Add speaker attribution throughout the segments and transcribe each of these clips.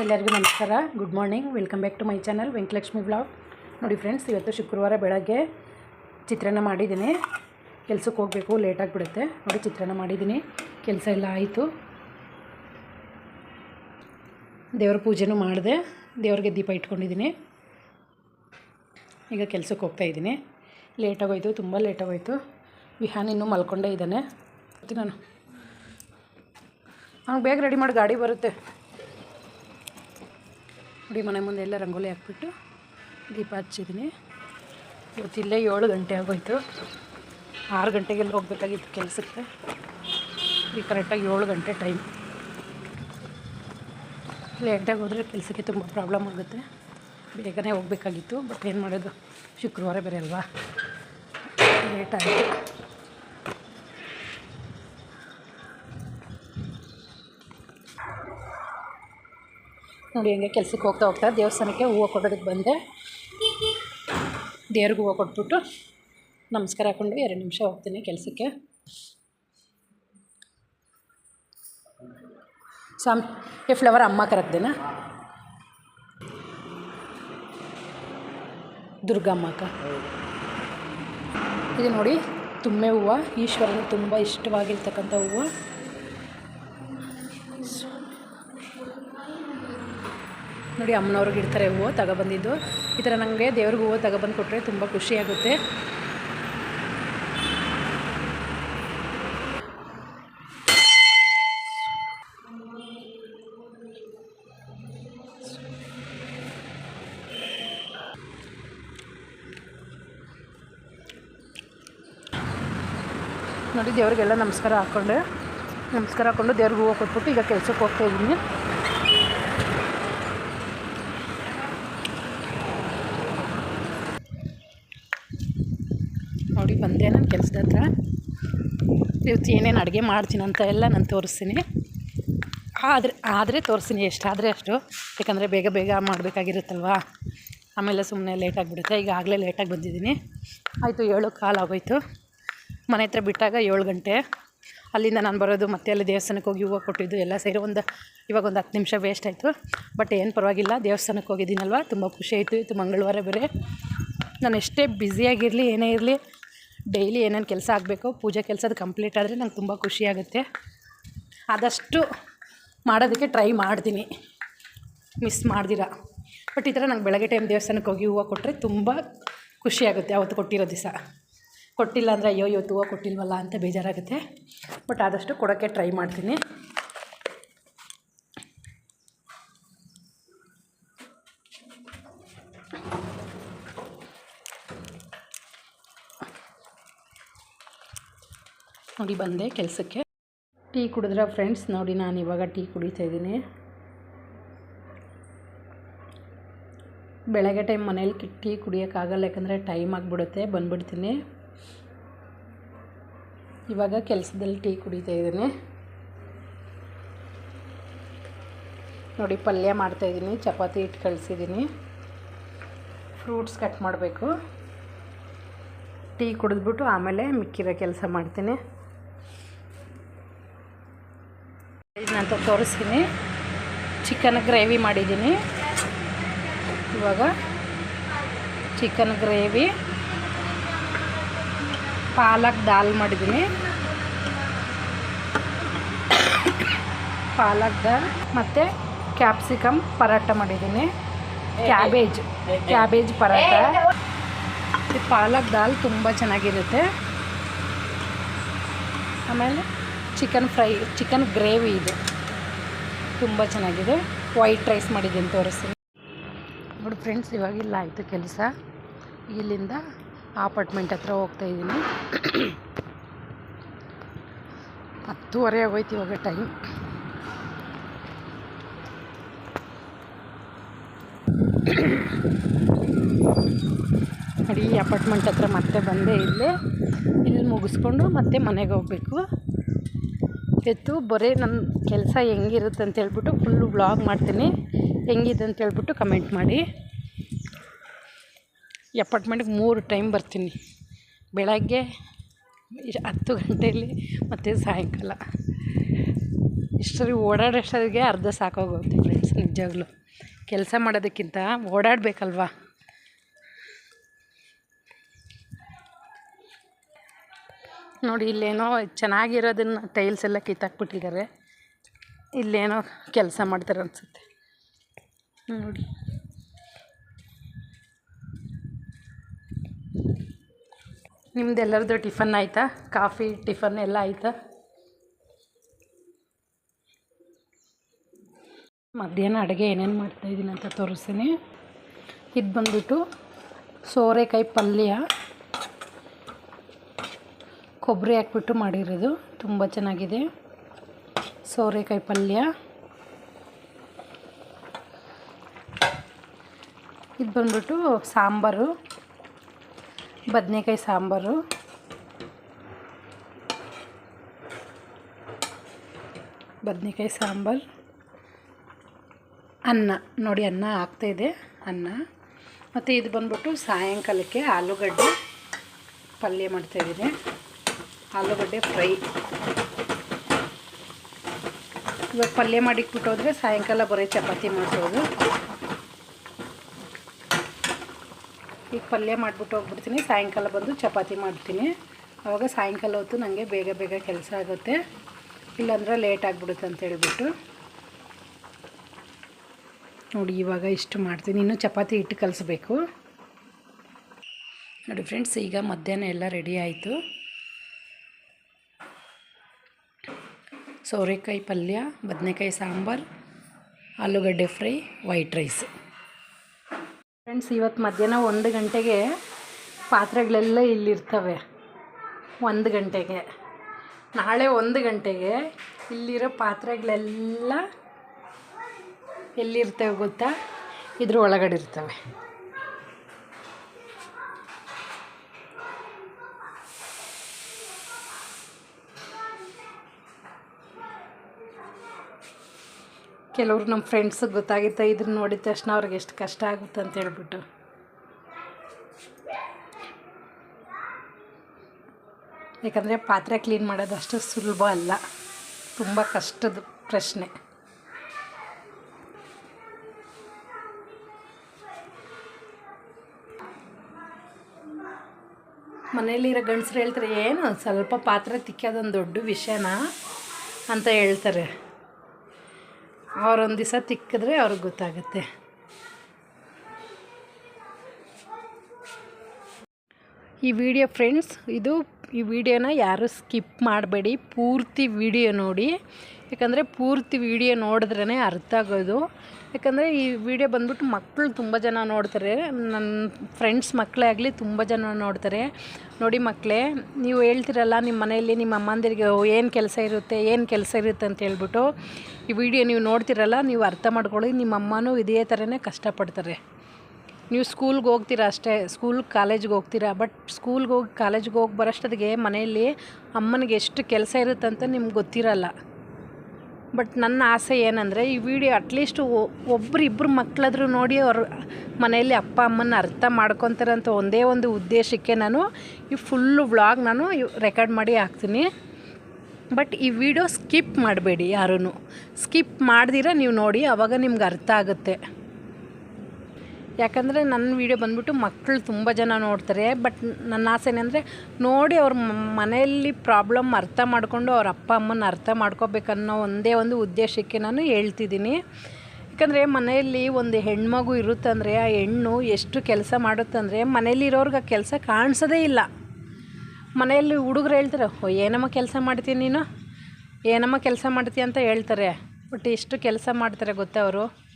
Speaker 1: ಎಲ್ಲರಿಗೂ ನಮಸ್ಕಾರ. Good morning welcome back to my channel Venkatalakshmi blog ನೋಡಿ ಫ್ರೆಂಡ್ಸ್ ಇವತ್ತು ಶುಕ್ರವಾರ ಬೆಳಗ್ಗೆ ಚಿತ್ರಾನ್ನ ಮಾಡಿದ್ದೀನಿ. ಕೆಲಸಕ್ಕೆ ಹೋಗಬೇಕು ಲೇಟಾಗಿ ಬಿಡುತ್ತೆ ನೋಡಿ ಚಿತ್ರಾನ್ನ ಮಾಡಿದ್ದೀನಿ. ಕೆಲಸ ಎಲ್ಲ ಆಯಿತು. ದೇವ್ರ ಪೂಜೆನೂ ಮಾಡಿದೆ. ದೇವ್ರಿಗೆ ದೀಪ ಇಟ್ಕೊಂಡಿದ್ದೀನಿ. ಈಗ ಕೆಲಸಕ್ಕೆ ಹೋಗ್ತಾ ಇದ್ದೀನಿ. ಲೇಟಾಗೋಯ್ತು ತುಂಬ ಲೇಟಾಗೋಯ್ತು ವಿಹಾನ್ ಇನ್ನೂ ಮಲ್ಕೊಂಡೇ ಇದ್ದಾನೆ. ನಾನು ಅವ್ನಿಗೆ ಬೇಗ ರೆಡಿ ಮಾಡಿ, ಗಾಡಿ ಬರುತ್ತೆ. ನೋಡಿ ಮನೆ ಮುಂದೆ ಎಲ್ಲ ರಂಗೋಲಿ ಹಾಕ್ಬಿಟ್ಟು ದೀಪ ಹಚ್ಚಿದ್ದೀನಿ. ಇವತ್ತಿಲ್ಲೇ ಏಳು ಗಂಟೆ ಆಗೋಯ್ತು. ಆರು ಗಂಟೆಗೆಲ್ಲ ಹೋಗ್ಬೇಕಾಗಿತ್ತು ಕೆಲಸಕ್ಕೆ ಈಗ ಕರೆಕ್ಟಾಗಿ ಏಳು ಗಂಟೆ ಟೈಮ್ ಲೇಟಾಗಿ ಹೋದರೆ ಕೆಲಸಕ್ಕೆ ತುಂಬ ಪ್ರಾಬ್ಲಮ್ ಆಗುತ್ತೆ. ಬೇಗನೆ ಹೋಗಬೇಕಾಗಿತ್ತು ಬಟ್ ಏನು ಮಾಡೋದು? ಶುಕ್ರವಾರ ಬೇರೆ ಅಲ್ವಾ? ಲೇಟ್ ನೋಡಿ ಹಂಗೆ ಕೆಲ್ಸಕ್ಕೆ ಹೋಗ್ತಾ ಹೋಗ್ತಾ ದೇವಸ್ಥಾನಕ್ಕೆ ಹೂವು ಕೊಡೋದಕ್ಕೆ ಬಂದೆ. ದೇವ್ರಿಗೆ ಹೂವು ಕೊಟ್ಬಿಟ್ಟು ನಮಸ್ಕಾರ ಹಾಕ್ಕೊಂಡು ಎರಡು ನಿಮಿಷ ಹೋಗ್ತೀನಿ ಕೆಲಸಕ್ಕೆ. ಸಾಮ್ ಈ ಫ್ಲವರ್ ಅಮ್ಮ ಕರಕ್ದೇನಾ ದುರ್ಗಮ್ಮಕ್ಕ. ಇದು ನೋಡಿ, ತುಂಬೆ ಹೂವು ಈಶ್ವರನ ತುಂಬ ಇಷ್ಟವಾಗಿರ್ತಕ್ಕಂಥ ಹೂವು. ನೋಡಿ ಅಮ್ಮನವ್ರಿಗೆ ಇಡ್ತಾರೆ ಹೂವು ತಗೊಬಂದಿದ್ದು. ಈ ಥರ ನನಗೆ ದೇವ್ರಿಗೆ ಹೂವು ತಗೊಬಂದು ಕೊಟ್ಟರೆ ತುಂಬ ಖುಷಿಯಾಗುತ್ತೆ ನೋಡಿ ದೇವ್ರಿಗೆಲ್ಲ ನಮಸ್ಕಾರ ಹಾಕ್ಕೊಂಡೆ, ನಮಸ್ಕಾರ ಹಾಕ್ಕೊಂಡು ದೇವ್ರಿಗೆ ಹೂವು ಕೊಟ್ಬಿಟ್ಟು ಈಗ ಕೆಲಸಕ್ಕೆ ಹೋಗ್ತಾ ಇದ್ದೀನಿ. ನೋಡಿ, ಬಂದೆ ನನ್ನ ಕೆಲಸದ ಹತ್ರ. ಇವತ್ತು ಏನೇನು ಅಡುಗೆ ಮಾಡ್ತೀನಿ ಅಂತ ಎಲ್ಲ ನಾನು ತೋರಿಸ್ತೀನಿ. ಆದರೆ ಆದರೆ ತೋರಿಸ್ತೀನಿ ಎಷ್ಟಾದರೆ ಅಷ್ಟು. ಯಾಕಂದರೆ ಬೇಗ ಬೇಗ ಮಾಡಬೇಕಾಗಿರುತ್ತಲ್ವಾ? ಆಮೇಲೆ ಸುಮ್ಮನೆ ಲೇಟಾಗಿಬಿಡುತ್ತೆ ಈಗ ಆಗಲೇ ಲೇಟಾಗಿ ಬಂದಿದ್ದೀನಿ. ಆಯಿತು, ಏಳು ಕಾಲು ಆಗೋಯ್ತು. ಮನೆ ಹತ್ರ ಬಿಟ್ಟಾಗ ಏಳು ಗಂಟೆ. ಅಲ್ಲಿಂದ ನಾನು ಬರೋದು ಮತ್ತೆ ಅಲ್ಲಿ ದೇವಸ್ಥಾನಕ್ಕೆ ಹೋಗಿ ಹೂವು ಕೊಟ್ಟಿದ್ದು ಎಲ್ಲ ಸೇರಿ ಒಂದು, ಇವಾಗ ಒಂದು ಹತ್ತು ನಿಮಿಷ ವೇಸ್ಟ್ ಆಯಿತು. ಬಟ್ ಏನು ಪರವಾಗಿಲ್ಲ, ದೇವಸ್ಥಾನಕ್ಕೆ ಹೋಗಿದ್ದೀನಲ್ವ? ತುಂಬ ಖುಷಿ ಆಯಿತು. ಇತ್ತು ಮಂಗಳವಾರ ಬೇರೆ. ನಾನು ಎಷ್ಟೇ ಬ್ಯುಸಿಯಾಗಿರಲಿ ಏನೇ ಇರಲಿ ಡೈಲಿ ಏನೇನು ಕೆಲಸ ಆಗಬೇಕು, ಪೂಜೆ ಕೆಲಸದ ಕಂಪ್ಲೀಟ್ ಆದರೆ ನಂಗೆ ತುಂಬ ಖುಷಿಯಾಗುತ್ತೆ ಆದಷ್ಟು ಮಾಡೋದಕ್ಕೆ ಟ್ರೈ ಮಾಡ್ತೀನಿ. ಮಿಸ್ ಮಾಡ್ದಿರ? ಬಟ್ ಈ ಥರ ನಂಗೆ ಬೆಳಗ್ಗೆ ಟೈಮ್ ದೇವಸ್ಥಾನಕ್ಕೆ ಹೋಗಿ ಹೂವು ಕೊಟ್ಟರೆ ತುಂಬ ಖುಷಿಯಾಗುತ್ತೆ ಅವತ್ತು ಕೊಟ್ಟಿರೋ ದಿವಸ. ಕೊಟ್ಟಿಲ್ಲ ಅಂದರೆ ಅಯ್ಯೋ, ಇವತ್ತು ಹೂವು ಕೊಟ್ಟಿಲ್ವಲ್ಲ ಅಂತ ಬೇಜಾರಾಗುತ್ತೆ. ಬಟ್ ಆದಷ್ಟು ಕೊಡೋಕ್ಕೆ ಟ್ರೈ ಮಾಡ್ತೀನಿ. ನೋಡಿ ಬಂದೆ ಕೆಲಸಕ್ಕೆ. ಟೀ ಕುಡಿದ್ರೆ ಫ್ರೆಂಡ್ಸ್ ನೋಡಿ ನಾನು ಇವಾಗ ಟೀ ಕುಡಿತಾ ಇದ್ದೀನಿ. ಬೆಳಗ್ಗೆ ಟೈಮ್ ಮನೇಲಿ ಟೀ ಕುಡಿಯೋಕ್ಕಾಗಲ್ಲ ಯಾಕಂದರೆ ಟೈಮ್ ಆಗಿಬಿಡುತ್ತೆ, ಬಂದ್ಬಿಡ್ತೀನಿ. ಇವಾಗ ಕೆಲಸದಲ್ಲಿ ಟೀ ಕುಡಿತಾ ಇದ್ದೀನಿ. ನೋಡಿ ಪಲ್ಯ ಮಾಡ್ತಾಯಿದ್ದೀನಿ ಚಪಾತಿ ಇಟ್ಟು ಕಳಿಸಿದ್ದೀನಿ. ಫ್ರೂಟ್ಸ್ ಕಟ್ ಮಾಡಬೇಕು. ಟೀ ಕುಡಿದ್ಬಿಟ್ಟು ಆಮೇಲೆ ಮಿಕ್ಕಿರೋ ಕೆಲಸ ಮಾಡ್ತೀನಿ. ಅಂತ ತೋರಿಸ್ತೀನಿ. ಚಿಕನ್ ಗ್ರೇವಿ ಮಾಡಿದ್ದೀನಿ. ಇವಾಗ ಚಿಕನ್ ಗ್ರೇವಿ ಪಾಲಕ್ ದಾಲ್ ಮಾಡಿದ್ದೀನಿ. ಪಾಲಕ್ ದಾಲ್ ಮತ್ತು ಕ್ಯಾಪ್ಸಿಕಮ್ ಪರೋಟ ಮಾಡಿದ್ದೀನಿ. ಕ್ಯಾಬೇಜ್ ಕ್ಯಾಬೇಜ್ ಪರೋಟ ಈ ಪಾಲಕ್ ದಾಲ್ ತುಂಬ ಚೆನ್ನಾಗಿರುತ್ತೆ. ಆಮೇಲೆ ಚಿಕನ್ ಫ್ರೈ ಚಿಕನ್ ಗ್ರೇವಿ ಇದು. ತುಂಬ ಚೆನ್ನಾಗಿದೆ. ವೈಟ್ ರೈಸ್ ಮಾಡಿದ್ದೀನಿ ತೋರಿಸ್ತೀನಿ. ನೋಡಿ ಫ್ರೆಂಡ್ಸ್ ಇವಾಗ ಇಲ್ಲ, ಆಯಿತು ಕೆಲಸ. ಇಲ್ಲಿಂದ ಅಪಾರ್ಟ್ಮೆಂಟ್ ಹತ್ರ ಹೋಗ್ತಾ ಇದ್ದೀನಿ. ಹತ್ತುವರೆ ಆಗೋಯ್ತು ಇವಾಗ ಟೈಮ್ ನೋಡಿ ಅಪಾರ್ಟ್ಮೆಂಟ್ ಹತ್ರ ಮತ್ತೆ ಬಂದೆ ಇಲ್ಲಿ ಇಲ್ಲಿ ಮುಗಿಸ್ಕೊಂಡು ಮತ್ತೆ ಮನೆಗೆ ಹೋಗಬೇಕು. ಎತ್ತು ಬರೀ ನನ್ನ ಕೆಲಸ ಹೆಂಗಿರುತ್ತೆ ಅಂತ ಹೇಳ್ಬಿಟ್ಟು ಫುಲ್ಲು ವ್ಲಾಗ್ ಮಾಡ್ತೀನಿ. ಹೆಂಗಿದೆ ಅಂತ ಹೇಳ್ಬಿಟ್ಟು ಕಮೆಂಟ್ ಮಾಡಿ. ಎಪಾರ್ಟ್ಮೆಂಟ್ಗೆ ಮೂರು ಟೈಮ್ ಬರ್ತೀನಿ. ಬೆಳಗ್ಗೆ ಹತ್ತು ಗಂಟೆಯಲ್ಲಿ ಮತ್ತು ಸಾಯಂಕಾಲ. ಇಷ್ಟರಿ ಓಡಾಡೋಷ್ಟರಿಗೆ ಅರ್ಧ ಸಾಕಾಗೋಗುತ್ತೆ ಫ್ರೆಂಡ್ಸ್ ನಿಜವಾಗ್ಲೂ. ಕೆಲಸ ಮಾಡೋದಕ್ಕಿಂತ ಓಡಾಡಬೇಕಲ್ವಾ? ನೋಡಿ, ಇಲ್ಲೇನೋ ಚೆನ್ನಾಗಿರೋದನ್ನು ಟೈಲ್ಸ್ ಎಲ್ಲ ಕಿತ್ತಾಕ್ಬಿಟ್ಟಿದ್ದಾರೆ. ಇಲ್ಲೇನೋ ಕೆಲಸ ಮಾಡ್ತಾರೆ ಅನಿಸುತ್ತೆ. ನೋಡಿ. ನಿಮ್ದೆಲ್ಲರದ್ದು ಟಿಫನ್ ಆಯಿತಾ? ಕಾಫಿ, ಟಿಫನ್ ಎಲ್ಲ ಆಯಿತಾ? ಮಧ್ಯಾಹ್ನ ಅಡುಗೆ ಏನೇನು ಮಾಡ್ತಾಯಿದ್ದೀನಿ ಅಂತ ತೋರಿಸ್ತೀನಿ. ಇದು ಬಂದ್ಬಿಟ್ಟು ಸೋರೆಕಾಯಿ ಪಲ್ಯ. ಕೊಬ್ಬರಿ ಹಾಕ್ಬಿಟ್ಟು ಮಾಡಿರೋದು. ತುಂಬ ಚೆನ್ನಾಗಿದೆ. ಸೋರೆಕಾಯಿ ಪಲ್ಯ. ಇದು ಬಂದ್ಬಿಟ್ಟು ಸಾಂಬಾರು. ಬದನೆಕಾಯಿ ಸಾಂಬಾರು. ಬದನೆಕಾಯಿ ಸಾಂಬಾರು. ಅನ್ನ. ನೋಡಿ, ಅನ್ನ ಆಗ್ತಾಯಿದೆ ಅನ್ನ. ಮತ್ತು ಇದು ಬಂದ್ಬಿಟ್ಟು ಸಾಯಂಕಾಲಕ್ಕೆ ಆಲೂಗಡ್ಡೆ ಪಲ್ಯ ಮಾಡ್ತಾಯಿದ್ದೀನಿ ಆಲೂಗಡ್ಡೆ ಫ್ರೈ. ಇವಾಗ ಪಲ್ಯ ಮಾಡಿಟ್ಬಿಟ್ಟೋದ್ರೆ ಸಾಯಂಕಾಲ ಬರೀ ಚಪಾತಿ ಮಾಡಿಸೋದು. ಈಗ ಪಲ್ಯ ಮಾಡಿಬಿಟ್ಟು ಹೋಗ್ಬಿಡ್ತೀನಿ. ಸಾಯಂಕಾಲ ಬಂದು ಚಪಾತಿ ಮಾಡ್ತೀನಿ. ಆವಾಗ ಸಾಯಂಕಾಲ ಹೊತ್ತು ನನಗೆ ಬೇಗ ಬೇಗ ಕೆಲಸ ಆಗುತ್ತೆ. ಇಲ್ಲಾಂದ್ರೆ ಲೇಟ್ ಆಗಿಬಿಡುತ್ತೆ ಅಂತ ಹೇಳಿಬಿಟ್ಟು. ನೋಡಿ, ಇವಾಗ ಇಷ್ಟು ಮಾಡ್ತೀನಿ. ಇನ್ನೂ ಚಪಾತಿ ಹಿಟ್ಟು ಕಲಿಸ್ಬೇಕು. ನೋಡಿ ಫ್ರೆಂಡ್ಸ್, ಈಗ ಮಧ್ಯಾಹ್ನ ಎಲ್ಲ ರೆಡಿ ಆಯಿತು. ಸೋರೆಕಾಯಿ ಪಲ್ಯ, ಬದನೆಕಾಯಿ ಸಾಂಬಾರು, ಆಲೂಗಡ್ಡೆ ಫ್ರೈ, ವೈಟ್ ರೈಸ್. ಫ್ರೆಂಡ್ಸ್ ಇವತ್ತು ಮಧ್ಯಾಹ್ನ ಒಂದು ಗಂಟೆಗೆ ಪಾತ್ರೆಗಳೆಲ್ಲ ಇಲ್ಲಿರ್ತವೆ. ಒಂದು ಗಂಟೆಗೆ. ನಾಳೆ ಒಂದು ಗಂಟೆಗೆ ಇಲ್ಲಿರೋ ಪಾತ್ರೆಗಳೆಲ್ಲ ಎಲ್ಲಿರ್ತವೆ ಗೊತ್ತಾ? ಇದ್ರ ಒಳಗಡೆ ಇರ್ತವೆ. ಕೆಲವ್ರು ನಮ್ಮ ಫ್ರೆಂಡ್ಸ್ ಗೊತ್ತಾಗಿತ್ತು ಇದನ್ನ ನೋಡಿದ ತಕ್ಷಣ ಅವ್ರಿಗೆ ಎಷ್ಟು ಕಷ್ಟ ಆಗುತ್ತೆ ಅಂತ ಹೇಳ್ಬಿಟ್ಟು. ಯಾಕಂದರೆ ಪಾತ್ರೆ ಕ್ಲೀನ್ ಮಾಡೋದು ಅಷ್ಟು ಸುಲಭ ಅಲ್ಲ. ತುಂಬ ಕಷ್ಟದ ಪ್ರಶ್ನೆ. ಮನೇಲಿರೋ ಗಂಡಸ್ರು ಹೇಳ್ತಾರೆ, ಏನು, ಸ್ವಲ್ಪ ಪಾತ್ರೆ ತಿಕ್ಕೋದೊಂದು ದೊಡ್ಡ ವಿಷಯನಾ? ಅಂತ ಹೇಳ್ತಾರೆ. ಅವರೊಂದು ದಿವಸ ತಿಕ್ಕಿದ್ರೆ ಅವ್ರಿಗೆ ಗೊತ್ತಾಗುತ್ತೆ. ಈ ವಿಡಿಯೋ ಫ್ರೆಂಡ್ಸ್ ಇದು ಈ ವಿಡಿಯೋನ ಯಾರೂ ಸ್ಕಿಪ್ ಮಾಡಬೇಡಿ, ಪೂರ್ತಿ ವಿಡಿಯೋ ನೋಡಿ. ಯಾಕಂದರೆ ಪೂರ್ತಿ ವಿಡಿಯೋ ನೋಡಿದ್ರೇ ಅರ್ಥ ಆಗೋದು. ಯಾಕಂದರೆ ಈ ವಿಡಿಯೋ ಬಂದ್ಬಿಟ್ಟು ಮಕ್ಕಳು ತುಂಬ ಜನ ನೋಡ್ತಾರೆ. ನನ್ನ ಫ್ರೆಂಡ್ಸ್ ಮಕ್ಕಳೇ ಆಗಲಿ ತುಂಬ ಜನ ನೋಡ್ತಾರೆ. ನೋಡಿ ಮಕ್ಕಳೇ ನೀವು ಹೇಳ್ತಿರಲ್ಲ ನಿಮ್ಮ ಮನೆಯಲ್ಲಿ ನಿಮ್ಮ ಅಮ್ಮಂದಿರಿಗೆ ಏನು ಕೆಲಸ ಇರುತ್ತೆ, ಏನು ಕೆಲಸ ಇರುತ್ತೆ ಅಂತ ಹೇಳ್ಬಿಟ್ಟು, ಈ ವಿಡಿಯೋ ನೀವು ನೋಡ್ತಿರಲ್ಲ, ನೀವು ಅರ್ಥ ಮಾಡ್ಕೊಳ್ಳಿ, ನಿಮ್ಮ ಅಮ್ಮನೂ ಇದೇ ಥರನೇ ಕಷ್ಟಪಡ್ತಾರೆ. ನೀವು ಸ್ಕೂಲ್ಗೆ ಹೋಗ್ತೀರಾ ಅಷ್ಟೇ, ಸ್ಕೂಲ್ ಕಾಲೇಜ್ಗೆ ಹೋಗ್ತೀರಾ? ಬಟ್ ಸ್ಕೂಲ್ಗೆ ಹೋಗಿ, ಕಾಲೇಜ್ಗೆ ಹೋಗಿ ಬರೋಷ್ಟೊತ್ತಿಗೆ ಮನೆಯಲ್ಲಿ ಅಮ್ಮನಿಗೆ ಎಷ್ಟು ಕೆಲಸ ಇರುತ್ತಂತ ನಿಮ್ಗೆ ಗೊತ್ತಿರಲ್ಲ. ಬಟ್ ನನ್ನ ಆಸೆ ಏನಂದರೆ, ಈ ವಿಡಿಯೋ ಅಟ್ಲೀಸ್ಟ್ ಒಬ್ಬರು ಇಬ್ಬರು ಮಕ್ಕಳಾದರೂ ನೋಡಿ ಅವ್ರ ಮನೆಯಲ್ಲಿ ಅಪ್ಪ ಅಮ್ಮನ ಅರ್ಥ ಮಾಡ್ಕೊತಾರಂತ ಒಂದೇ ಒಂದು ಉದ್ದೇಶಕ್ಕೆ ನಾನು ಈ ಫುಲ್ಲು ವ್ಲಾಗ್ ನಾನು ರೆಕಾರ್ಡ್ ಮಾಡಿ ಹಾಕ್ತೀನಿ. ಬಟ್ ಈ ವಿಡಿಯೋ ಸ್ಕಿಪ್ ಮಾಡಬೇಡಿ ಯಾರೂ ಸ್ಕಿಪ್ ಮಾಡ್ದಿರ ನೀವು ನೋಡಿ, ಅವಾಗ ನಿಮ್ಗೆ ಅರ್ಥ ಆಗುತ್ತೆ. ಯಾಕಂದರೆ ನನ್ನ ವೀಡಿಯೋ ಬಂದುಬಿಟ್ಟು ಮಕ್ಕಳು ತುಂಬ ಜನ ನೋಡ್ತಾರೆ ಬಟ್ ನನ್ನ ಆಸೆ ಏನಂದರೆ ನೋಡಿ ಅವ್ರ ಮನೆಯಲ್ಲಿ ಪ್ರಾಬ್ಲಮ್ ಅರ್ಥ ಮಾಡಿಕೊಂಡು ಅವ್ರ ಅಪ್ಪ ಅಮ್ಮನ ಅರ್ಥ ಮಾಡ್ಕೋಬೇಕನ್ನೋ ಒಂದೇ ಒಂದು ಉದ್ದೇಶಕ್ಕೆ ನಾನು ಹೇಳ್ತಿದ್ದೀನಿ. ಯಾಕಂದರೆ ಮನೆಯಲ್ಲಿ ಒಂದು ಹೆಣ್ಮಗು ಇರುತ್ತಂದರೆ ಆ ಹೆಣ್ಣು ಎಷ್ಟು ಕೆಲಸ ಮಾಡುತ್ತಂದರೆ ಮನೇಲಿರೋರ್ಗೆ ಆ ಕೆಲಸ ಕಾಣಿಸೋದೇ ಇಲ್ಲ. ಮನೆಯಲ್ಲಿ ಹುಡುಗರು ಹೇಳ್ತಾರೆ, ಓ, ಏನಮ್ಮ ಕೆಲಸ ಮಾಡ್ತೀನಿ ನೀನು? ಏನಮ್ಮ ಕೆಲಸ ಮಾಡ್ತೀಯ? ಅಂತ ಹೇಳ್ತಾರೆ. ಬಟ್ ಎಷ್ಟು ಕೆಲಸ ಮಾಡ್ತಾರೆ ಗೊತ್ತಾ ಅವರು?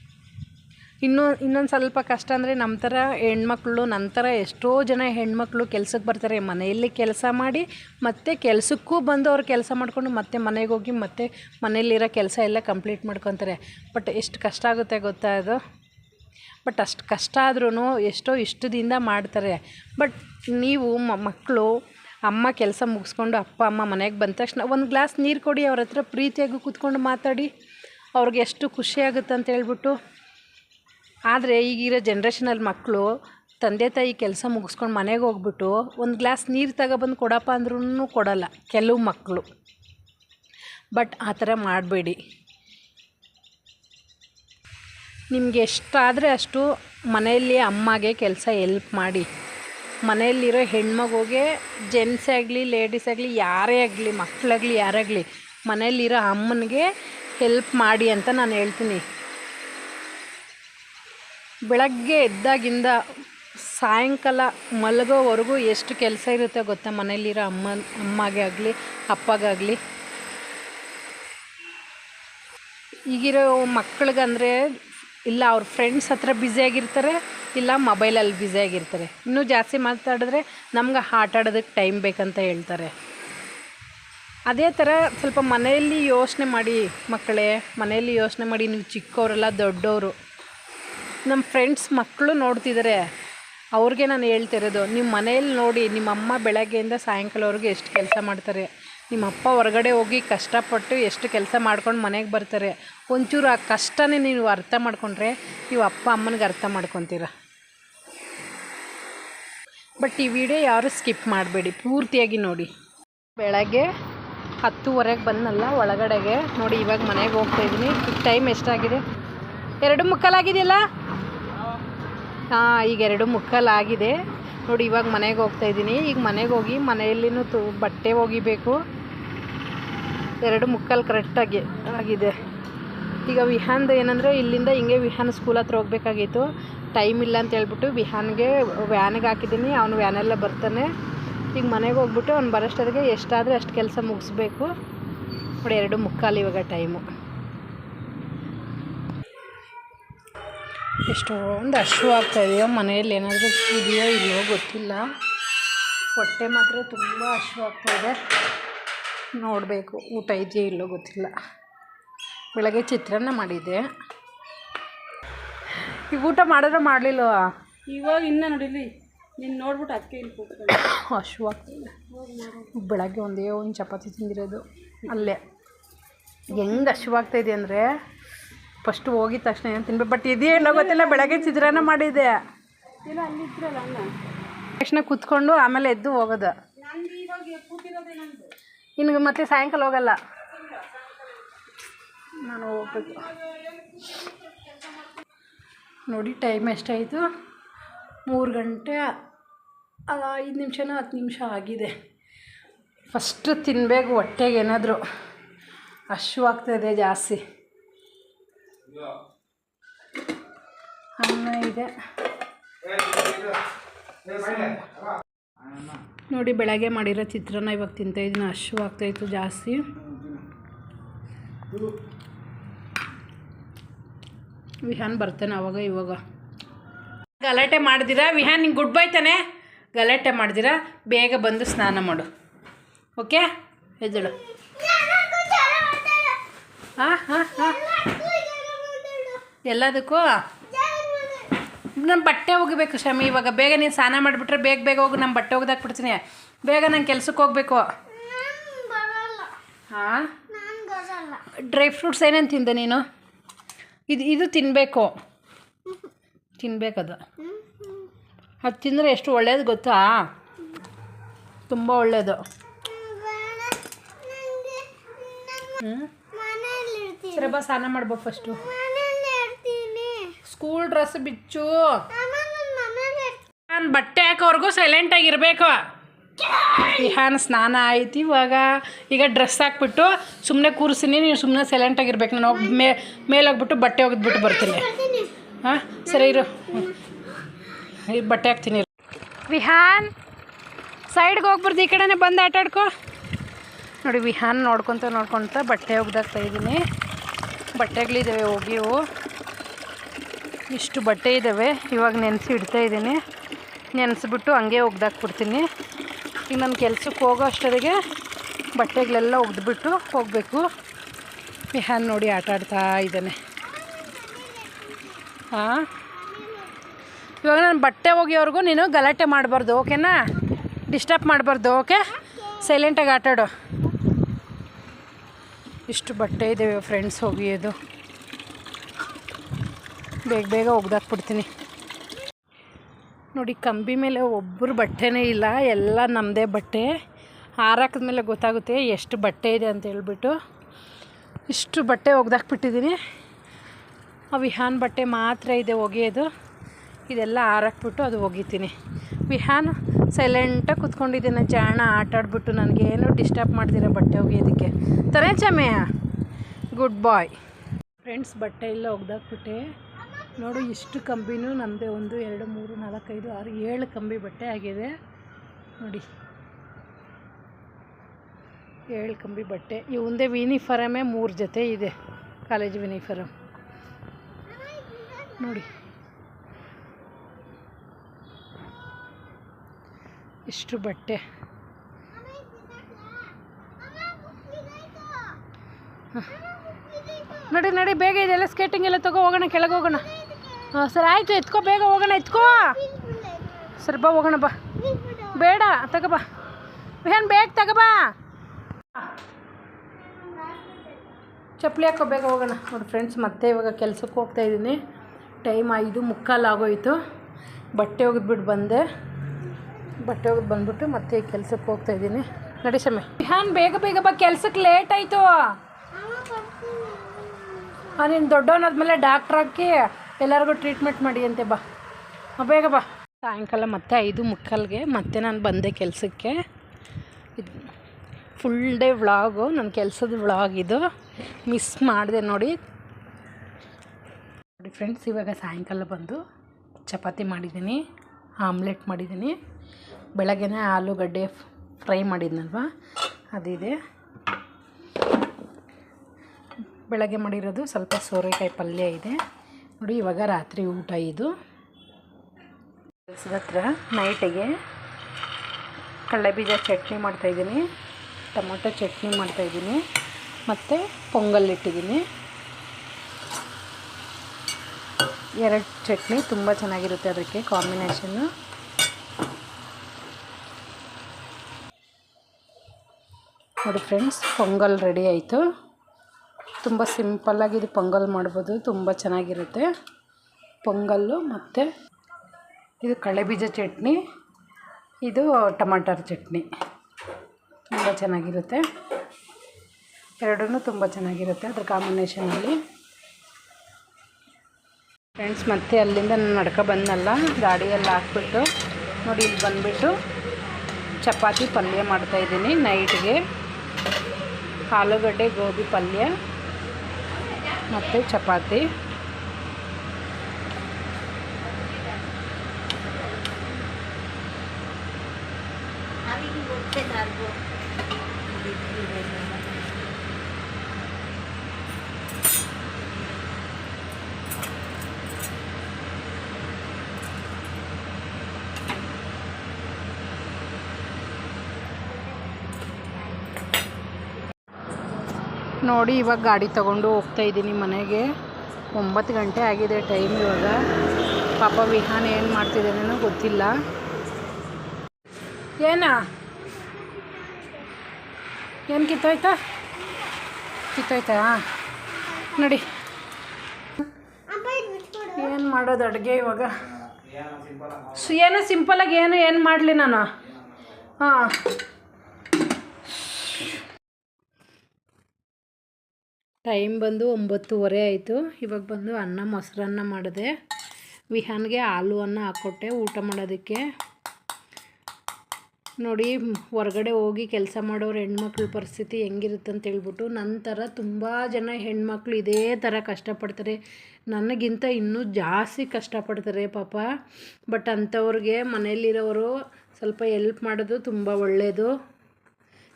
Speaker 1: ಇನ್ನೂ ಇನ್ನೊಂದು ಸ್ವಲ್ಪ ಕಷ್ಟ ಅಂದರೆ ನಮ್ಮ ಥರ ಹೆಣ್ಮಕ್ಳು ಥರ ಎಷ್ಟೋ ಜನ ಹೆಣ್ಮಕ್ಳು ಕೆಲ್ಸಕ್ಕೆ ಬರ್ತಾರೆ. ಮನೆಯಲ್ಲಿ ಕೆಲಸ ಮಾಡಿ ಮತ್ತೆ ಕೆಲಸಕ್ಕೂ ಬಂದು ಅವ್ರು ಕೆಲಸ ಮಾಡಿಕೊಂಡು ಮತ್ತೆ ಮನೆಗೆ ಹೋಗಿ ಮತ್ತೆ ಮನೆಯಲ್ಲಿರೋ ಕೆಲಸ ಎಲ್ಲ ಕಂಪ್ಲೀಟ್ ಮಾಡ್ಕೊತಾರೆ. ಬಟ್ ಎಷ್ಟು ಕಷ್ಟ ಆಗುತ್ತೆ ಗೊತ್ತಾ ಅದು? ಬಟ್ ಅಷ್ಟು ಕಷ್ಟ ಆದ್ರೂ ಎಷ್ಟೋ ಇಷ್ಟದಿಂದ ಮಾಡ್ತಾರೆ. ಬಟ್ ನೀವು ಮಕ್ಕಳು ಅಮ್ಮ ಕೆಲಸ ಮುಗಿಸ್ಕೊಂಡು ಅಪ್ಪ, ಅಮ್ಮ ಮನೆಗೆ ಬಂದ ತಕ್ಷಣ ಒಂದು ಗ್ಲಾಸ್ ನೀರು ಕೊಡಿ ಅವ್ರ ಹತ್ರ ಪ್ರೀತಿಯಾಗಿ ಕೂತ್ಕೊಂಡು ಮಾತಾಡಿ. ಅವ್ರಿಗೆ ಎಷ್ಟು ಖುಷಿ ಆಗುತ್ತೆ ಅಂತ ಹೇಳ್ಬಿಟ್ಟು ಆದರೆ ಈಗಿರೋ ಜನ್ರೇಷನಲ್ಲಿ ಮಕ್ಕಳು ತಂದೆ ತಾಯಿ ಕೆಲಸ ಮುಗಿಸ್ಕೊಂಡು ಮನೆಗೆ ಹೋಗ್ಬಿಟ್ಟು ಒಂದು ಗ್ಲಾಸ್ ನೀರು ತಗೊಬಂದು ಕೊಡಪ್ಪ ಅಂದ್ರೂ ಕೊಡಲ್ಲ, ಕೆಲವು ಮಕ್ಕಳು ಬಟ್ ಆ ಥರ ಮಾಡಬೇಡಿ. ನಿಮಗೆ ಎಷ್ಟಾದರೆ ಅಷ್ಟು ಮನೆಯಲ್ಲಿ ಅಮ್ಮಗೆ ಕೆಲಸ ಎಲ್ಪ್ ಮಾಡಿ. ಮನೆಯಲ್ಲಿರೋ ಹೆಣ್ಮಗುಗೆ ಜೆಂಟ್ಸ್ ಆಗಲಿ ಲೇಡೀಸ್ ಆಗಲಿ, ಯಾರೇ ಆಗಲಿ ಮಕ್ಕಳಾಗಲಿ ಯಾರಾಗಲಿ ಮನೆಯಲ್ಲಿರೋ ಅಮ್ಮನಿಗೆ ಹೆಲ್ಪ್ ಮಾಡಿ ಅಂತ ನಾನು ಹೇಳ್ತೀನಿ. ಬೆಳಗ್ಗೆ ಎದ್ದಾಗಿಂದ ಸಾಯಂಕಾಲ ಮಲಗೋವರೆಗೂ ಎಷ್ಟು ಕೆಲಸ ಇರುತ್ತೆ ಗೊತ್ತಾ? ಮನೆಯಲ್ಲಿರೋ ಅಮ್ಮ, ಅಮ್ಮಗೆ ಆಗಲಿ ಅಪ್ಪಗಾಗಲಿ ಈಗಿರೋ ಮಕ್ಕಳಿಗಂದರೆ ಇಲ್ಲ, ಅವ್ರ ಫ್ರೆಂಡ್ಸ್ ಹತ್ರ ಬ್ಯುಸಿಯಾಗಿರ್ತಾರೆ ಇಲ್ಲ ಮೊಬೈಲಲ್ಲಿ ಬ್ಯುಸಿಯಾಗಿರ್ತಾರೆ ಇನ್ನೂ ಜಾಸ್ತಿ ಮಾತಾಡಿದ್ರೆ ನಮ್ಗೆ ಆಟ ಆಡೋದಕ್ಕೆ ಟೈಮ್ ಬೇಕಂತ ಹೇಳ್ತಾರೆ. ಅದೇ ಥರ ಸ್ವಲ್ಪ ಮನೆಯಲ್ಲಿ ಯೋಚನೆ ಮಾಡಿ ಮಕ್ಕಳೇ, ಮನೆಯಲ್ಲಿ ಯೋಚನೆ ಮಾಡಿ ನೀವು ಚಿಕ್ಕವರೆಲ್ಲ ದೊಡ್ಡವರು. ನಮ್ಮ ಫ್ರೆಂಡ್ಸ್ ಮಕ್ಕಳು ನೋಡ್ತಿದ್ದಾರೆ ಅವ್ರಿಗೆ ನಾನು ಹೇಳ್ತಿರೋದು ನಿಮ್ಮ ಮನೇಲಿ ನೋಡಿ, ನಿಮ್ಮ ಅಮ್ಮ ಬೆಳಗ್ಗೆಯಿಂದ ಸಾಯಂಕಾಲವರೆಗೂ ಎಷ್ಟು ಕೆಲಸ ಮಾಡ್ತಾರೆ. ನಿಮ್ಮ ಅಪ್ಪ ಹೊರಗಡೆ ಹೋಗಿ ಕಷ್ಟಪಟ್ಟು ಎಷ್ಟು ಕೆಲಸ ಮಾಡ್ಕೊಂಡು ಮನೆಗೆ ಬರ್ತಾರೆ. ಒಂಚೂರು ಆ ಕಷ್ಟನೇ ನೀವು ಅರ್ಥ ಮಾಡ್ಕೊಂಡ್ರೆ ನೀವು ಅಪ್ಪ ಅಮ್ಮನಿಗೆ ಅರ್ಥ ಮಾಡ್ಕೊತೀರ. ಬಟ್ ಈ ವಿಡಿಯೋ ಯಾರು ಸ್ಕಿಪ್ ಮಾಡಬೇಡಿ, ಪೂರ್ತಿಯಾಗಿ ನೋಡಿ. ಬೆಳಗ್ಗೆ ಹತ್ತುವರೆಗೆ ಬಂದಲ್ಲ ಒಳಗಡೆಗೆ ನೋಡಿ, ಇವಾಗ ಮನೆಗೆ ಹೋಗ್ತಾ ಇದ್ದೀನಿ. ಟೈಮ್ ಎಷ್ಟಾಗಿದೆ? ಎರಡು ಮುಕ್ಕಾಲಾಗಿದೆಯಲ್ಲ? ಹಾಂ, ಈಗ ಎರಡು ಮುಕ್ಕಾಲಾಗಿದೆ ನೋಡಿ, ಇವಾಗ ಮನೆಗೆ ಹೋಗ್ತಾ ಇದ್ದೀನಿ. ಈಗ ಮನೆಗೆ ಹೋಗಿ ಮನೆಯಲ್ಲಿನೂ ತು, ಬಟ್ಟೆ ಒಗಿಬೇಕು. ಎರಡು ಮುಕ್ಕಾಲು ಕರೆಕ್ಟಾಗಿ ಆಗಿದೆ. ಈಗ ವಿಹಾನ್ದು ಏನಂದರೆ, ಇಲ್ಲಿಂದ ಹಿಂಗೆ ವಿಹಾನ್ ಸ್ಕೂಲ್ ಹತ್ರ ಹೋಗ್ಬೇಕಾಗಿತ್ತು ಟೈಮ್ ಇಲ್ಲ ಅಂತ ಹೇಳ್ಬಿಟ್ಟು ವಿಹಾನ್ಗೆ ವ್ಯಾನಿಗೆ ಹಾಕಿದ್ದೀನಿ. ಅವನು ವ್ಯಾನೆಲ್ಲ ಬರ್ತಾನೆ. ಈಗ ಮನೆಗೆ ಹೋಗ್ಬಿಟ್ಟು ಅವ್ನು ಬರೋಷ್ಟೊತ್ತಿಗೆ ಎಷ್ಟಾದರೆ ಅಷ್ಟು ಕೆಲಸ ಮುಗಿಸ್ಬೇಕು. ನೋಡಿ, ಎರಡು ಮುಕ್ಕಾಲು ಇವಾಗ ಟೈಮು ಎಷ್ಟೊಂದು ಹಶು ಆಗ್ತಾಯಿದೆಯೋ ಮನೆಯಲ್ಲಿ ಏನಾದರೂ ಇದೆಯೋ ಇಲ್ಲವೋ ಗೊತ್ತಿಲ್ಲ. ಹೊಟ್ಟೆ ಮಾತ್ರ ತುಂಬ ಹಶು ಆಗ್ತಾಯಿದೆ ನೋಡಬೇಕು ಊಟ ಇದೆಯೋ ಇಲ್ಲೋ ಗೊತ್ತಿಲ್ಲ. ಬೆಳಗ್ಗೆ ಚಿತ್ರಾನ್ನ ಮಾಡಿದ್ದೆ. ಈಗ ಊಟ ಮಾಡಿದ್ರೆ ಮಾಡಲಿಲ್ವಾ?
Speaker 2: ಇವಾಗ ಇನ್ನೂ ನೋಡಿಲಿ ನೀನು ನೋಡ್ಬಿಟ್ಟು ಅದಕ್ಕೆ ಇಲ್ಲಿ ಕೂತ್ಕೊಂಡು.
Speaker 1: ಹಶು ಆಗ್ತಾಯಿದೆ ಬೆಳಗ್ಗೆ ಒಂದೇ ಒಂದು ಚಪಾತಿ ತಿಂದಿರೋದು. ಅಲ್ಲೇ. ಹೆಂಗೆ ಹಸಿವಾಗ್ತಾಯಿದೆ ಅಂದರೆ ಫಸ್ಟ್ ಹೋಗಿದ ತಕ್ಷಣ ಏನು ತಿನ್ಬೇಕು? ಬಟ್ ಇದೇನೋ ಗೊತ್ತಿಲ್ಲ ಬೆಳಗ್ಗೆ ಚಿತ್ರಾನ್ನ
Speaker 2: ಮಾಡಿದೆ
Speaker 1: ತಕ್ಷಣ ಕುತ್ಕೊಂಡು ಆಮೇಲೆ ಎದ್ದು ಹೋಗೋದು. ಇನ್ನು ಮತ್ತೆ ಸಾಯಂಕಾಲ ಹೋಗಲ್ಲ. ನಾನು ಹೋಗ್ಬೇಕು. ನೋಡಿ ಟೈಮ್ ಎಷ್ಟಾಯಿತು? ಮೂರು ಗಂಟೆ ಐದು ನಿಮಿಷನೋ ಹತ್ತು ನಿಮಿಷ ಆಗಿದೆ. ಫಸ್ಟ್ ತಿನ್ನಬೇಕು ಹೊಟ್ಟೆಗೆ ಏನಾದರೂ ಹಶ್ವಾಗ್ತದೆ ಜಾಸ್ತಿ. ಅನ್ನ ಇದೆ. ನೋಡಿ, ಬೆಳಗ್ಗೆ ಮಾಡಿರೋ ಚಿತ್ರಾನ್ನ ಇವಾಗ ತಿಂತಾಯಿದ್ದೀನಿ ಹಶು ಆಗ್ತಾಯಿತ್ತು ಜಾಸ್ತಿ. ವಿಹಾನ್ ಬರ್ತಾನೆ ಅವಾಗ, ಇವಾಗ. ಗಲಾಟೆ ಮಾಡಿದಿರಾ? ವಿಹಾನ್, ನಿಂಗೆ ಗುಡ್ ಬೈ ತಾನೆ? ಗಲಾಟೆ ಮಾಡಿದಿರಾ? ಬೇಗ ಬಂದು ಸ್ನಾನ ಮಾಡು. ಓಕೆ? ಎದ್ದಳು. ಹಾಂ ಹಾಂ ಹಾಂ ಎಲ್ಲದಕ್ಕೂ ನಮ್ಮ ಬಟ್ಟೆ ಒಗಿಬೇಕು ಶಮಿ ಇವಾಗ ಬೇಗ ನೀನು ಸ್ನಾನ ಮಾಡಿಬಿಟ್ರೆ ಬೇಗ ಬೇಗ ಹೋಗಿ ನಮ್ಮ ಬಟ್ಟೆ ಒಗ್ದಾಕ್ಬಿಡ್ತೀನಿ ಬೇಗ ನಂಗೆ ಕೆಲ್ಸಕ್ಕೆ ಹೋಗ್ಬೇಕು. ಹಾಂ? ಡ್ರೈ ಫ್ರೂಟ್ಸ್ ಏನೇನು ತಿಂದೆ ನೀನು? ಇದು ಇದು ತಿನ್ನಬೇಕು ತಿನ್ನಬೇಕದು ಅದು ತಿಂದರೆ ಎಷ್ಟು ಒಳ್ಳೇದು ಗೊತ್ತಾ? ತುಂಬ ಒಳ್ಳೆಯದು ಹ್ಞೂ ಬಾ, ಸ್ನಾನ ಮಾಡ್ಬೋ ಫಸ್ಟು ಸ್ಕೂಲ್ ಡ್ರೆಸ್ ಬಿಚ್ಚು. ನಾನು ಬಟ್ಟೆ ಹಾಕೋವರೆಗೂ ಸೈಲೆಂಟಾಗಿರಬೇಕು ವಿಹಾನ್ ಸ್ನಾನ ಆಯ್ತು ಇವಾಗ. ಈಗ ಡ್ರೆಸ್ ಹಾಕ್ಬಿಟ್ಟು ಸುಮ್ಮನೆ ಕೂರಿಸ್ತೀನಿ ನೀವು ಸುಮ್ಮನೆ ಸೈಲೆಂಟಾಗಿರ್ಬೇಕು ನಾನು ಮೇ ಮೇಲೆ ಹೋಗ್ಬಿಟ್ಟು ಬಟ್ಟೆ ಒಗೆದ್ಬಿಟ್ಟು ಬರ್ತೀನಿ. ಹಾಂ, ಸರಿ ಇರು. ಬಟ್ಟೆ ಹಾಕ್ತೀನಿ ವಿಹಾನ್ ಸೈಡ್ಗೆ ಹೋಗ್ಬಾರ್ದು, ಈ ಕಡೆನೇ ಬಂದು ಆಟ ಆಡ್ಕೊ. ನೋಡಿ, ವಿಹಾನ್ ನೋಡ್ಕೊತ ನೋಡ್ಕೊತ ಬಟ್ಟೆ ಒಗ್ದಾಗ್ತಾಯಿದ್ದೀನಿ ಬಟ್ಟೆಗಳಿದ್ದಾವೆ ಹೋಗಿವು ಇಷ್ಟು ಬಟ್ಟೆ ಇದ್ದಾವೆ ಇವಾಗ ನೆನೆಸಿ ಇಡ್ತಾ ಇದ್ದೀನಿ. ನೆನೆಸ್ಬಿಟ್ಟು ಹಂಗೆ ಒಗ್ದಾಕ್ಬಿಡ್ತೀನಿ ಈಗ ನನ್ನ ಕೆಲ್ಸಕ್ಕೆ ಹೋಗೋ ಅಷ್ಟೊತ್ತಿಗೆ ಬಟ್ಟೆಗಳೆಲ್ಲ ಒಗ್ದುಬಿಟ್ಟು ಹೋಗಬೇಕು. ವಿಹಾನ್ ನೋಡಿ ಆಟ ಆಡ್ತಾ ಇದ್ದಾನೆ. ಹಾಂ ಇವಾಗ ನಾನು ಬಟ್ಟೆ ಒಗೆಯೋವರೆಗೂ ನೀನು ಗಲಾಟೆ ಮಾಡಬಾರ್ದು, ಓಕೆನಾ? ಡಿಸ್ಟರ್ಬ್ ಮಾಡಬಾರ್ದು, ಓಕೆ? ಸೈಲೆಂಟಾಗಿ ಆಟಾಡು. ಇಷ್ಟು ಬಟ್ಟೆ ಇದ್ದಾವೆ ಫ್ರೆಂಡ್ಸ್ ಒಗೆಯೋದು. ಬೇಗ ಬೇಗ ಒಗ್ದಾಕ್ಬಿಡ್ತೀನಿ. ನೋಡಿ, ಕಂಬಿ ಮೇಲೆ ಒಬ್ಬರು ಬಟ್ಟೆನೇ ಇಲ್ಲ, ಎಲ್ಲ ನಮ್ಮದೇ ಬಟ್ಟೆ. ಹಾರಾಕಿದ ಮೇಲೆ ಗೊತ್ತಾಗುತ್ತೆ ಎಷ್ಟು ಬಟ್ಟೆ ಇದೆ ಅಂತ ಹೇಳ್ಬಿಟ್ಟು. ಇಷ್ಟು ಬಟ್ಟೆ ಒಗ್ದಾಕ್ಬಿಟ್ಟಿದ್ದೀನಿ. ಆ ವಿಹಾನ್ ಬಟ್ಟೆ ಮಾತ್ರ ಇದೆ ಒಗೆಯೋದು. ಇದೆಲ್ಲ ಹಾರಾಕ್ಬಿಟ್ಟು ಅದು ಒಗಿತೀನಿ. ವಿಹಾನ್ ಸೈಲೆಂಟಾಗಿ ಕುತ್ಕೊಂಡಿದ್ದೀನಿ, ಜಾಣ ಆಟಾಡ್ಬಿಟ್ಟು ನನಗೇನು ಡಿಸ್ಟರ್ಬ್ ಮಾಡ್ತೀರ ಬಟ್ಟೆ ಒಗೆಯೋದಕ್ಕೆ. ತರೇ ಚಮೆಯ ಗುಡ್ ಬಾಯ್ ಫ್ರೆಂಡ್ಸ್ ಬಟ್ಟೆ ಇಲ್ಲ ಒಗ್ದಾಕ್ಬಿಟ್ಟೆ. ನೋಡು, ಇಷ್ಟು ಕಂಬಿನೂ ನಮ್ಮದೇ ಒಂದು, ಎರಡು, ಮೂರು ನಾಲ್ಕೈದು ಆರು, ಏಳು ಕಂಬಿ ಬಟ್ಟೆ ಆಗಿದೆ. ನೋಡಿ. ಏಳು ಕಂಬಿ ಬಟ್ಟೆ. ಈ ಒಂದೇ ವಿನಿಫಾರಮೇ ಮೂರು ಜೊತೆ ಇದೆ, ಕಾಲೇಜ್ ಯೂನಿಫಾರಮ್ ನೋಡಿ. ಇಷ್ಟು ಬಟ್ಟೆ. ನಡಿ ನಡಿ, ಬೇಗ ಇದೆಲ್ಲ ಸ್ಕೇಟಿಂಗ್ ಎಲ್ಲ ತಗೋ, ಹೋಗೋಣ, ಕೆಳಗೆ ಹೋಗೋಣ. ಹಾಂ ಸರ್ ಆಯಿತು ಎತ್ಕೋ ಬೇಗ ಹೋಗೋಣ ಎತ್ಕೋ. ಸರ್ ಬಾ ಹೋಗೋಣ ಬಾ. ಬೇಡ ತಗೋಬಾ ಏನು ಬೇಗ ತಗೋಬಾ ಚಪ್ಪಲಿ ಹಾಕೋ ಬೇಗ ಹೋಗೋಣ. ನೋಡಿ ಫ್ರೆಂಡ್ಸ್ ಮತ್ತೆ ಇವಾಗ ಕೆಲ್ಸಕ್ಕೆ ಹೋಗ್ತಾ ಇದ್ದೀನಿ. ಟೈಮ್ ಐದು ಮುಕ್ಕಾಲು ಆಗೋಯ್ತು. ಬಟ್ಟೆ ಒಗೆದ್ಬಿಟ್ಟು ಬಂದೆ. ಬಟ್ಟೆ ಒಗೆದು ಬಂದ್ಬಿಟ್ಟು ಮತ್ತೆ ಕೆಲ್ಸಕ್ಕೆ ಹೋಗ್ತಾ ಇದ್ದೀನಿ. ನಡಿ ಸಮಯ ಹಾನ್ ಬೇಗ ಬೇಗ ಬಾ ಕೆಲ್ಸಕ್ಕೆ ಲೇಟ್ ಆಯಿತು. ಹಾಂ ನೀನು ದೊಡ್ಡವನಾದ್ಮೇಲೆ ಡಾಕ್ಟ್ರ್ ಹಾಕಿ ಎಲ್ಲರಿಗೂ ಟ್ರೀಟ್ಮೆಂಟ್ ಮಾಡಿ ಅಂತೆ ಬಾ. ಬೇಗ ಬಾ. ಸಾಯಂಕಾಲ ಮತ್ತೆ ಐದು ಮುಕ್ಕಾಲ್ಗೆ ಮತ್ತೆ ನಾನು ಬಂದೆ ಕೆಲಸಕ್ಕೆ. ಇದು ಫುಲ್ ಡೇ ವ್ಲಾಗು ನನ್ನ ಕೆಲಸದ ವ್ಲಾಗ್ ಇದು. ಮಿಸ್ ಮಾಡಿದೆ ನೋಡಿ. ನೋಡಿ ಫ್ರೆಂಡ್ಸ್ ಇವಾಗ ಸಾಯಂಕಾಲ ಬಂದು ಚಪಾತಿ ಮಾಡಿದ್ದೀನಿ, ಆಮ್ಲೆಟ್ ಮಾಡಿದ್ದೀನಿ. ಬೆಳಗ್ಗೆ ಆಲೂಗಡ್ಡೆ ಫ್ರೈ ಮಾಡಿದ್ನಲ್ವ? ಅದಿದೆ. ಬೆಳಗ್ಗೆ ಮಾಡಿರೋದು ಸ್ವಲ್ಪ ಸೋರೆಕಾಯಿ ಪಲ್ಯ ಇದೆ. ನೋಡಿ, ಇವಾಗ ರಾತ್ರಿ ಊಟ ಇದು. ಹತ್ರ ನೈಟಿಗೆ ಕಡಲೆಬೀಜ ಚಟ್ನಿ ಮಾಡ್ತಾಯಿದ್ದೀನಿ ಟೊಮೊಟೊ ಚಟ್ನಿ ಮಾಡ್ತಾಯಿದ್ದೀನಿ ಮತ್ತು ಪೊಂಗಲ್ ಇಟ್ಟಿದ್ದೀನಿ. ಎರಡು ಚಟ್ನಿ ತುಂಬ ಚೆನ್ನಾಗಿರುತ್ತೆ ಅದಕ್ಕೆ ಕಾಂಬಿನೇಷನ್ನು ನೋಡಿ ಫ್ರೆಂಡ್ಸ್, ಪೊಂಗಲ್ ರೆಡಿ ಆಯಿತು. ತುಂಬ ಸಿಂಪಲ್ಲಾಗಿ ಇದು ಪೊಂಗಲ್ ಮಾಡ್ಬೋದು, ತುಂಬ ಚೆನ್ನಾಗಿರುತ್ತೆ. ಪೊಂಗಲ್ಲು ಮತ್ತು ಇದು ಕಡಲೆಬೀಜ ಚಟ್ನಿ, ಇದು ಟಮಾಟರ್ ಚಟ್ನಿ. ತುಂಬ ಚೆನ್ನಾಗಿರುತ್ತೆ. ಎರಡೂ ತುಂಬ ಚೆನ್ನಾಗಿರುತ್ತೆ ಅದ್ರ ಕಾಂಬಿನೇಷನಲ್ಲಿ ಫ್ರೆಂಡ್ಸ್ ಮತ್ತೆ ಅಲ್ಲಿಂದ ನಾನು ನಡ್ಕೊ ಬಂದಲ್ಲ ಗಾಡಿಯಲ್ಲಿ ಹಾಕ್ಬಿಟ್ಟು, ನೋಡಿ ಇಲ್ಲಿ ಬಂದುಬಿಟ್ಟು ಚಪಾತಿ ಪಲ್ಯ ಮಾಡ್ತಾಯಿದ್ದೀನಿ ನೈಟ್ಗೆ. ಆಲೂಗಡ್ಡೆ, ಗೋಬಿ ಪಲ್ಯ. ಮತ್ತು ಚಪಾತಿ. ನೋಡಿ, ಇವಾಗ ಗಾಡಿ ತಗೊಂಡು ಹೋಗ್ತಾ ಇದ್ದೀನಿ ಮನೆಗೆ. ಒಂಬತ್ತು ಗಂಟೆ ಆಗಿದೆ ಟೈಮ್ ಇವಾಗ. ಪಾಪ ವಿಹಾನ್ ಏನು ಮಾಡ್ತಿದ್ದಾನೇನೋ ಗೊತ್ತಿಲ್ಲ. ಏನಾ? ಏನು ಕಿತ್ತೋಯ್ತಾ? ಕಿತ್ತೋಯ್ತಾ? ನೋಡಿ. ಏನು ಮಾಡೋದು ಅಡುಗೆ ಇವಾಗ? ಸು, ಏನೋ ಸಿಂಪಲಾಗಿ ಏನು ಏನು ಮಾಡಲಿ ನಾನು? ಹಾಂ. ಟೈಮ್ ಬಂದು ಒಂಬತ್ತುವರೆ ಆಯಿತು. ಇವಾಗ ಬಂದು ಅನ್ನ ಮೊಸರನ್ನ ಮಾಡಿದೆ. ವಿಹಾನ್ಗೆ ಅನ್ನ ಹಾಕ್ಕೊಟ್ಟೆ ಊಟ ಮಾಡೋದಕ್ಕೆ. ನೋಡಿ, ಹೊರಗಡೆ ಹೋಗಿ ಕೆಲಸ ಮಾಡೋರು ಹೆಣ್ಮಕ್ಳ ಪರಿಸ್ಥಿತಿ ಹೆಂಗಿರುತ್ತೆ ಅಂತ ಹೇಳ್ಬಿಟ್ಟು ನನ್ನ ಥರ ತುಂಬ ಜನ ಹೆಣ್ಮಕ್ಳು ಇದೇ ಥರ ಕಷ್ಟಪಡ್ತಾರೆ. ನನಗಿಂತ ಇನ್ನೂ ಜಾಸ್ತಿ ಕಷ್ಟಪಡ್ತಾರೆ ಪಾಪ. ಬಟ್ ಅಂಥವ್ರಿಗೆ ಮನೆಯಲ್ಲಿರೋರು ಸ್ವಲ್ಪ ಎಲ್ಪ್ ಮಾಡೋದು ತುಂಬ ಒಳ್ಳೆಯದು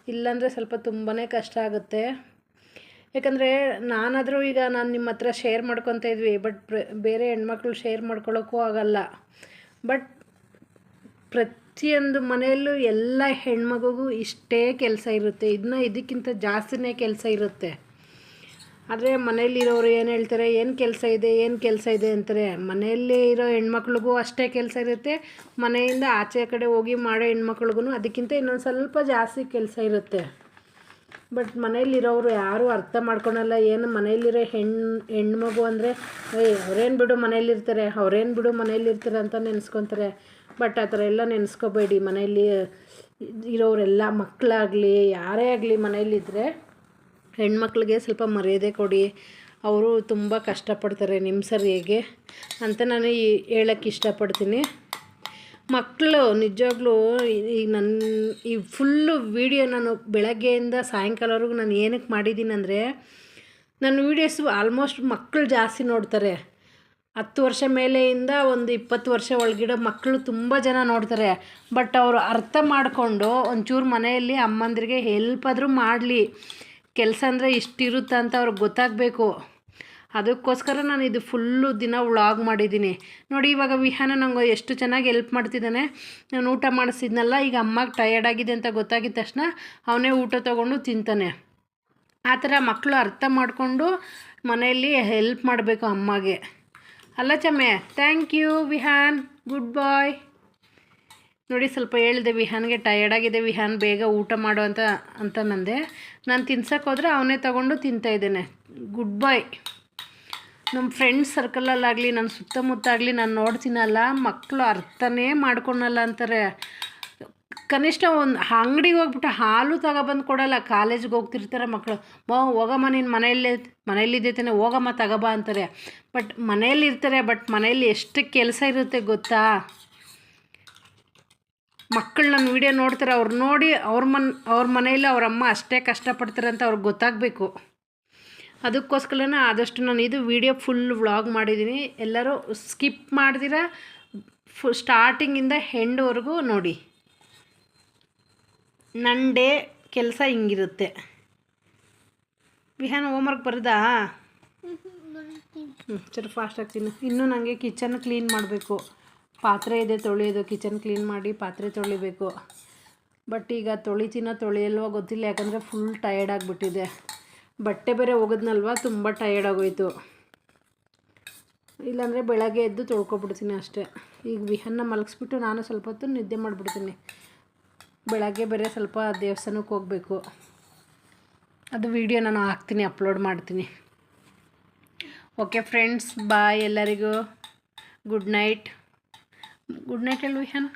Speaker 1: ಇಲ್ಲಾಂದರೆ ಸ್ವಲ್ಪ ತುಂಬಾ ಕಷ್ಟ ಆಗುತ್ತೆ. ಯಾಕಂದರೆ ನಾನಾದರೂ ಈಗ ನಾನು ನಿಮ್ಮ ಹತ್ರ ಶೇರ್ ಮಾಡ್ಕೊತಾ ಇದ್ವಿ ಬಟ್ ಬೇರೆ ಹೆಣ್ಮಕ್ಳು ಶೇರ್ ಮಾಡ್ಕೊಳ್ಳೋಕ್ಕೂ ಆಗಲ್ಲ. ಬಟ್ ಪ್ರತಿಯೊಂದು ಮನೆಯಲ್ಲೂ ಎಲ್ಲ ಹೆಣ್ಮಗುಗೂ ಇಷ್ಟೇ ಕೆಲಸ ಇರುತ್ತೆ. ಇದನ್ನ ಇದಕ್ಕಿಂತ ಜಾಸ್ತಿನೇ ಕೆಲಸ ಇರುತ್ತೆ. ಆದರೆ ಮನೇಲಿರೋರು ಏನು ಹೇಳ್ತಾರೆ, ಏನು ಕೆಲಸ ಇದೆ, ಏನು ಕೆಲಸ ಇದೆ ಅಂತಾರೆ. ಮನೆಯಲ್ಲೇ ಇರೋ ಹೆಣ್ಮಕ್ಳಿಗೂ ಅಷ್ಟೇ ಕೆಲಸ ಇರುತ್ತೆ. ಮನೆಯಿಂದ ಆಚೆ ಕಡೆ ಹೋಗಿ ಮಾಡೋ ಹೆಣ್ಮಕ್ಳಿಗೂ ಅದಕ್ಕಿಂತ ಇನ್ನೊಂದು ಸ್ವಲ್ಪ ಜಾಸ್ತಿ ಕೆಲಸ ಇರುತ್ತೆ. ಬಟ್ ಮನೇಲಿರೋರು ಯಾರೂ ಅರ್ಥ ಮಾಡ್ಕೊಳಲ್ಲ. ಏನು ಮನೇಲಿರೋ ಹೆಣ್ಣು ಹೆಣ್ಮಗು ಅಂದರೆ, ಏಯ್, ಅವ್ರೇನು ಬಿಡು ಮನೇಲಿರ್ತಾರೆ ಅವ್ರೇನು ಬಿಡು ಮನೇಲಿರ್ತಾರೆ ಅಂತ ನೆನೆಸ್ಕೊತಾರೆ. ಬಟ್ ಆ ಥರ ಎಲ್ಲ ನೆನೆಸ್ಕೋಬೇಡಿ. ಮನೆಯಲ್ಲಿ ಇರೋರೆಲ್ಲ ಮಕ್ಕಳಾಗಲಿ ಯಾರೇ ಆಗಲಿ ಮನೇಲಿದ್ದರೆ ಹೆಣ್ಮಕ್ಳಿಗೆ ಸ್ವಲ್ಪ ಮರ್ಯಾದೆ ಕೊಡಿ. ಅವರು ತುಂಬ ಕಷ್ಟಪಡ್ತಾರೆ. ನಿಮ್ಮ ಸರಿಯಾಗಿ ಅಂತ ನಾನು ಹೇಳೋಕ್ಕೆ ಇಷ್ಟಪಡ್ತೀನಿ. ಮಕ್ಕಳು ನಿಜವಾಗ್ಲೂ ಈಗ ನನ್ನ ಈ ಫುಲ್ಲು ವೀಡಿಯೋ ನಾನು ಬೆಳಗ್ಗೆಯಿಂದ ಸಾಯಂಕಾಲವರೆಗೂ ನಾನು ಏನಕ್ಕೆ ಮಾಡಿದ್ದೀನಿ ಅಂದರೆ ನನ್ನ ವೀಡಿಯೋಸ್ ಆಲ್ಮೋಸ್ಟ್ ಮಕ್ಕಳು ಜಾಸ್ತಿ ನೋಡ್ತಾರೆ. ಹತ್ತು ವರ್ಷ ಮೇಲೆಯಿಂದ ಒಂದು ಇಪ್ಪತ್ತು ವರ್ಷ ಒಳಗಿಡೋ ಮಕ್ಕಳು ತುಂಬ ಜನ ನೋಡ್ತಾರೆ. ಬಟ್ ಅವರು ಅರ್ಥ ಮಾಡಿಕೊಂಡು ಒಂಚೂರು ಮನೆಯಲ್ಲಿ ಅಮ್ಮಂದಿರಿಗೆ ಹೆಲ್ಪ್ ಆದರೂ ಮಾಡಲಿ. ಕೆಲಸ ಅಂದರೆ ಇಷ್ಟಿರುತ್ತೆ ಅಂತ ಅವ್ರಿಗೆ ಗೊತ್ತಾಗಬೇಕು. ಅದಕ್ಕೋಸ್ಕರ ನಾನು ಇದು ಫುಲ್ಲು ದಿನ ವ್ಲಾಗ್ ಮಾಡಿದ್ದೀನಿ. ನೋಡಿ, ಇವಾಗ ವಿಹಾನ ನಂಗೆ ಎಷ್ಟು ಚೆನ್ನಾಗಿ ಹೆಲ್ಪ್ ಮಾಡ್ತಿದ್ದಾನೆ. ನಾನು ಊಟ ಮಾಡಿಸಿದ್ನಲ್ಲ, ಈಗ ಅಮ್ಮಗೆ ಟಯರ್ಡ್ ಆಗಿದೆ ಅಂತ ಗೊತ್ತಾಗಿದ ತಕ್ಷಣ ಅವನೇ ಊಟ ತೊಗೊಂಡು ತಿಂತಾನೆ. ಆ ಥರ ಮಕ್ಕಳು ಅರ್ಥ ಮಾಡಿಕೊಂಡು ಮನೆಯಲ್ಲಿ ಹೆಲ್ಪ್ ಮಾಡಬೇಕು ಅಮ್ಮಗೆ. ಅಲ್ಲ ಚಮ್ಮೆ thank you Vihaan good boy ನೋಡಿ, ಸ್ವಲ್ಪ ಹೇಳಿದೆ, ವಿಹಾನ್ಗೆ ಟಯರ್ಡ್ ಆಗಿದೆ, ವಿಹಾನ್ ಬೇಗ ಊಟ ಮಾಡು ಅಂತ ಅಂತ ನಂದೆ. ನಾನು ತಿನ್ಸೋಕ್ಕೋದ್ರೆ ಅವನೇ ತಗೊಂಡು ತಿಂತಾಯಿದ್ದೇನೆ ಗುಡ್ ಬಾಯ್ ನಮ್ಮ ಫ್ರೆಂಡ್ ಸರ್ಕಲಲ್ಲಾಗಲಿ ನನ್ನ ಸುತ್ತಮುತ್ತ ಆಗಲಿ ನಾನು ನೋಡ್ತೀನಲ್ಲ ಮಕ್ಕಳು ಅರ್ಥನೇ ಮಾಡ್ಕೊಳಲ್ಲ ಅಂತಾರೆ. ಕನಿಷ್ಠ ಒಂದು ಅಂಗಡಿಗೆ ಹೋಗ್ಬಿಟ್ಟು ಹಾಲು ತಗೊಬಂದು ಕೊಡಲ್ಲ ಕಾಲೇಜ್ಗೆ ಹೋಗ್ತಿರ್ತಾರೆ ಮಕ್ಕಳು ಮೋ, ಹೋಗಮ್ಮ, ನೀನು ಮನೆಯಲ್ಲೇ, ಮನೆಯಲ್ಲಿದ್ದೆ ತಾನೆ, ಹೋಗಮ್ಮ, ತಗೊಬ ಅಂತಾರೆ. ಬಟ್ ಮನೆಯಲ್ಲಿ ಇರ್ತಾರೆ ಬಟ್ ಮನೆಯಲ್ಲಿ ಎಷ್ಟು ಕೆಲಸ ಇರುತ್ತೆ ಗೊತ್ತಾ? ಮಕ್ಕಳು ನನ್ನ ವಿಡಿಯೋ ನೋಡ್ತಾರೆ, ಅವ್ರು ನೋಡಿ ಅವ್ರ ಮನ್, ಅವ್ರ ಮನೆಯಲ್ಲಿ ಅವ್ರ ಅಮ್ಮ ಅಷ್ಟೇ ಕಷ್ಟಪಡ್ತಾರೆ ಅಂತ ಅವ್ರಿಗೆ ಗೊತ್ತಾಗಬೇಕು. ಅದಕ್ಕೋಸ್ಕರನೇ ಆದಷ್ಟು ನಾನು ಇದು ವಿಡಿಯೋ ಫುಲ್ ವ್ಲಾಗ್ ಮಾಡಿದ್ದೀನಿ. ಎಲ್ಲರೂ ಸ್ಕಿಪ್ ಮಾಡ್ದಿರ ಫು ಸ್ಟಾರ್ಟಿಂಗಿಂದ ಹೆಂಡ್ವರೆಗೂ ನೋಡಿ. ನನ್ನ ಡೇ ಕೆಲಸ ಹಿಂಗಿರುತ್ತೆ. ಹೋಮ್ ಹೋಮ್ವರ್ಕ್ ಬರೋದಾ? ಹ್ಞೂ ಚಲೋ ಫಾಸ್ಟ್ ಆಗ್ತೀನಿ ಇನ್ನೂ ನನಗೆ ಕಿಚನ್ ಕ್ಲೀನ್ ಮಾಡಬೇಕು. ಪಾತ್ರೆ ಇದೆ ತೊಳೆಯೋದು. ಕಿಚನ್ ಕ್ಲೀನ್ ಮಾಡಿ ಪಾತ್ರೆ ತೊಳಿಬೇಕು. ಬಟ್ ಈಗ ತೊಳಿತೀನೋ ತೊಳೆಯಲ್ವೋ ಗೊತ್ತಿಲ್ಲ. ಯಾಕಂದರೆ ಫುಲ್ ಟಯರ್ಡ್ ಆಗಿಬಿಟ್ಟಿದೆ. ಬಟ್ಟೆ ಬೇರೆ ಹೋಗೋದ್ನಲ್ವ ತುಂಬ ಟಯರ್ಡ್ ಆಗೋಯ್ತು. ಇಲ್ಲಾಂದರೆ ಬೆಳಗ್ಗೆ ಎದ್ದು ತೊಳ್ಕೊಬಿಡ್ತೀನಿ ಅಷ್ಟೇ. ಈಗ ವಿಹನ್ನ ಮಲಗಿಸ್ಬಿಟ್ಟು ನಾನು ಸ್ವಲ್ಪ ಹೊತ್ತು ನಿದ್ದೆ ಮಾಡಿಬಿಡ್ತೀನಿ. ಬೆಳಗ್ಗೆ ಬೇರೆ ಸ್ವಲ್ಪ ದೇವಸ್ಥಾನಕ್ಕೆ ಹೋಗಬೇಕು. ಅದು ವಿಡಿಯೋ ನಾನು ಹಾಕ್ತೀನಿ ಅಪ್ಲೋಡ್ ಮಾಡ್ತೀನಿ. ಓಕೆ ಫ್ರೆಂಡ್ಸ್ ಬಾಯ್ ಎಲ್ಲರಿಗೂ. ಗುಡ್ ನೈಟ್ ಗುಡ್ ನೈಟ್ ಹೇಳು ವಿಹಾನ್